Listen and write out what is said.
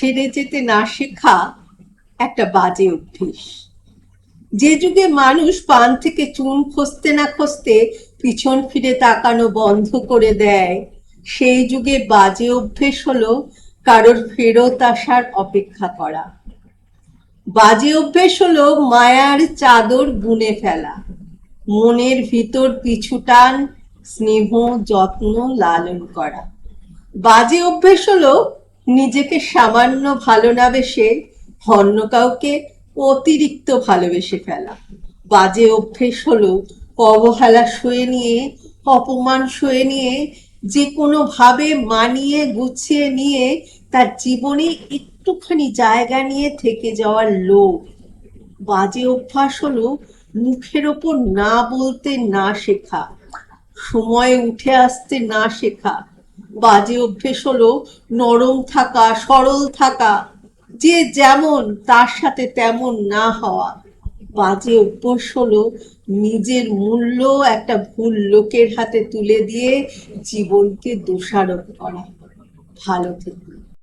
ছেড়ে যেতে না শেখা একটা বাজে অভ্যেস। যে যুগে মানুষ পান থেকে চুন খসতে না খসতে পিছন ফিরে তাকানো বন্ধ করে দেয়, সেই যুগে বাজে অভ্যেস হলো কারোর ফেরত আসার অপেক্ষা করা। বাজে অভ্যেস হলো মায়ার চাদর বুনে ফেলা, মনের ভিতর পিছু টান, স্নেহ, যত্ন লালন করা। বাজে অভ্যেস হলো নিজেকে সামান্য ভালো না বেসে অন্য কাউকে অতিরিক্ত ভালোবেসে ফেলা। বাজে অভ্যেস হলো অবহেলা শুয়ে নিয়ে, অপমান শুয়ে নিয়ে যে কোনো ভাবে মানিয়ে, গুছিয়ে নিয়ে তার জীবনে একটুখানি জায়গা নিয়ে থেকে যাওয়ার লোভ। বাজে অভ্যাস হলো মুখের ওপর না বলতে না শেখা, সময়ে উঠে আসতে না শেখা বাজে অভ্যেস হলো নরম থাকা, সরল থাকা। যে যেমন, তার সাথে তেমন না হওয়া। বাজে অভ্যাস হলো নিজের মূল্য একটা ভুল লোকের হাতে তুলে দিয়ে জীবনকে দোষারোপ করা। ভালো থেকো।